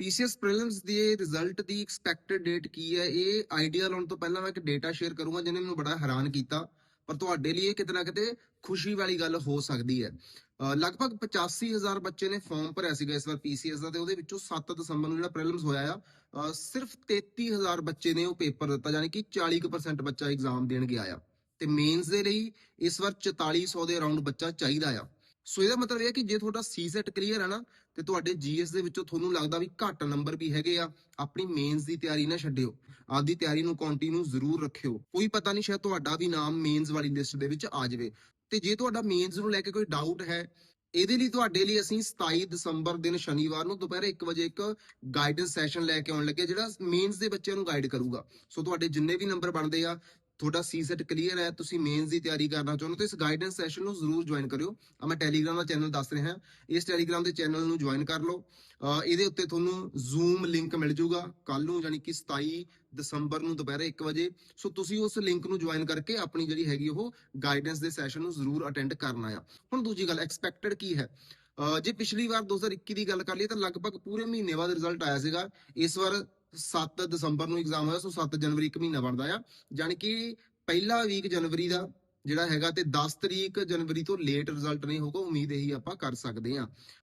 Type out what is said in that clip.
PCS prelims ਦੇ result ਦੀ expected date ਕੀ ਹੈ? ਇਹ ਆਈਡੀਆ ਲਾਉਣ ਤੋਂ ਪਹਿਲਾਂ ਮੈਂ ਇੱਕ ਡੇਟਾ ਸ਼ੇਅਰ ਕਰੂੰਗਾ ਜਿਹਨੇ ਮੈਨੂੰ ਬੜਾ ਹੈਰਾਨ ਕੀਤਾ, ਪਰ ਤੁਹਾਡੇ ਲਈ ਇਹ ਕਿਤੇ ਨਾ ਕਿਤੇ ਖੁਸ਼ੀ ਵਾਲੀ ਗੱਲ ਹੋ ਸਕਦੀ ਹੈ। ਲਗਭਗ 85000 ਬੱਚੇ ਨੇ ਫਾਰਮ ਭਰਿਆ ਸੀਗਾ ਇਸ ਵਾਰ ਪੀਸੀਐਸ ਦਾ ਤੇ ਉਹਦੇ ਵਿੱਚੋਂ 7 ਦਸੰਬਰ ਨੂੰ ਜਿਹੜਾ ਪ੍ਰੀਲਿਮਸ ਹੋਇਆ ਆ, ਅਹ ਸਿਰਫ 33000 ਬੱਚੇ ਨੇ ਉਹ ਪੇਪਰ ਦਿੱਤਾ ਯਾਨੀ ਕਿ 40% ਬੱਚਾ ਐਗਜ਼ਾਮ ਦੇਣ ਗਿਆ ਆ। ਤੇ ਮੇਨਸ ਦੇ ਲਈ ਇਸ ਵਾਰ 4400 ਦੇ ਅਰਾਊਂਡ ਬੱਚਾ ਚਾਹੀਦਾ ਆ। ਸੋ ਇਹਦਾ ਮਤਲਬ ਇਹ ਹੈ ਕਿ ਜੇ ਤੁਹਾਡਾ ਸੀਸੈਟ ਕਲੀਅਰ ਹੈ ਨਾ, ਤੇ ਤੁਹਾਡੇ ਜੀਐਸ ਦੇ ਵਿੱਚੋਂ ਤੁਹਾਨੂੰ ਲੱਗਦਾ ਵੀ ਘੱਟ ਨੰਬਰ ਵੀ ਹੈਗੇ ਆ, ਆਪਣੀ ਮੇਨਸ ਦੀ ਤਿਆਰੀ ਨਾ ਛੱਡਿਓ। ਆਪਦੀ ਤਿਆਰੀ ਨੂੰ ਕੰਟੀਨਿਊ ਜ਼ਰੂਰ ਰੱਖਿਓ। ਕੋਈ ਪਤਾ ਨਹੀਂ ਸ਼ਾਇਦ ਤੁਹਾਡਾ ਵੀ ਨਾਮ ਮੇਨਸ ਵਾਲੀ ਲਿਸਟ ਦੇ ਵਿੱਚ ਆ ਜਾਵੇ। ਤੇ ਜੇ ਤੁਹਾਡਾ ਮੇਨਸ ਨੂੰ ਲੈ ਕੇ ਕੋਈ ਡਾਊਟ ਹੈ, ਇਹਦੇ ਲਈ ਤੁਹਾਡੇ ਲਈ ਅਸੀਂ 27 ਦਸੰਬਰ ਦਿਨ ਸ਼ਨੀਵਾਰ ਨੂੰ ਦੁਪਹਿਰ 1 ਵਜੇ ਇੱਕ ਗਾਈਡੈਂਸ ਸੈਸ਼ਨ ਲੈ ਕੇ ਆਉਣ ਲੱਗੇ, ਜਿਹੜਾ ਮੇਨਸ ਦੇ ਬੱਚਿਆਂ ਨੂੰ ਗਾਈਡ ਕਰੂਗਾ। ਸੋ ਤੁਹਾਡੇ ਜਿੰਨੇ ਵੀ ਨੰਬਰ ਬਣਦੇ ਆ ਤੁਹਾਡਾ ਸੀਸੈਟ ਕਲੀਅਰ ਹੈ, ਤੁਸੀਂ ਮੇਨਸ ਦੀ ਤਿਆਰੀ ਕਰਨਾ ਚਾਹੁੰਦੇ ਹੋ, ਤਾਂ ਇਸ ਗਾਈਡੈਂਸ ਸੈਸ਼ਨ ਨੂੰ ਜ਼ਰੂਰ ਜੁਆਇਨ ਕਰਿਓ। ਆ ਮੈਂ ਟੈਲੀਗ੍ਰਾਮ ਦਾ ਚੈਨਲ ਦੱਸ ਰਿਹਾ। ਇਸ ਟੈਲੀਗ੍ਰਾਮ ਦੇ ਚੈਨਲ ਨੂੰ ਜੁਆਇਨ ਕਰ ਲਓ। ਇਹਦੇ ਉੱਤੇ ਤੁਹਾਨੂੰ ਜ਼ੂਮ ਲਿੰਕ ਮਿਲ ਜਾਊਗਾ। ਕੱਲ ਨੂੰ ਯਾਨੀ ਕਿ 27 ਦਸੰਬਰ ਨੂੰ ਦੁਪਹਿਰ 1 ਵਜੇ। ਸੋ ਤੁਸੀਂ ਉਸ ਲਿੰਕ ਨੂੰ ਜੁਆਇਨ ਕਰਕੇ ਆਪਣੀ ਜਿਹੜੀ ਹੈਗੀ ਉਹ ਗਾਈਡੈਂਸ ਦੇ ਸੈਸ਼ਨ ਨੂੰ ਜ਼ਰੂਰ ਅਟੈਂਡ ਕਰਨਾ ਆ। ਹੁਣ ਦੂਜੀ ਗੱਲ ਐਕਸਪੈਕਟਡ ਕੀ ਹੈ? ਜੇ ਪਿਛਲੀ ਵਾਰ 2021 ਦੀ ਗੱਲ ਕਰ ਲਈਏ, ਤਾਂ ਲਗਭਗ ਪੂਰੇ ਮਹੀਨੇ ਬਾਅਦ ਰਿਜ਼ਲਟ ਆਇਆ ਸੀਗਾ। ਇਸ ਵਾਰ 7 ਦਸੰਬਰ ਨੂੰ ਐਗਜ਼ਾਮ ਹੋਇਆ, ਸੋ 7 ਜਨਵਰੀ ਇੱਕ ਮਹੀਨਾ ਬਣਦਾ ਆ। ਯਾਨੀ ਕਿ ਪਹਿਲਾ ਵੀਕ ਜਨਵਰੀ ਦਾ ਜਿਹੜਾ ਹੈਗਾ ਤੇ 10 ਤਰੀਕ ਜਨਵਰੀ ਤੋਂ ਲੇਟ ਰਿਜ਼ਲਟ ਨਹੀਂ ਹੋਊਗਾ, ਉਮੀਦ ਇਹੀ ਆਪਾਂ ਕਰ ਸਕਦੇ ਹਾਂ।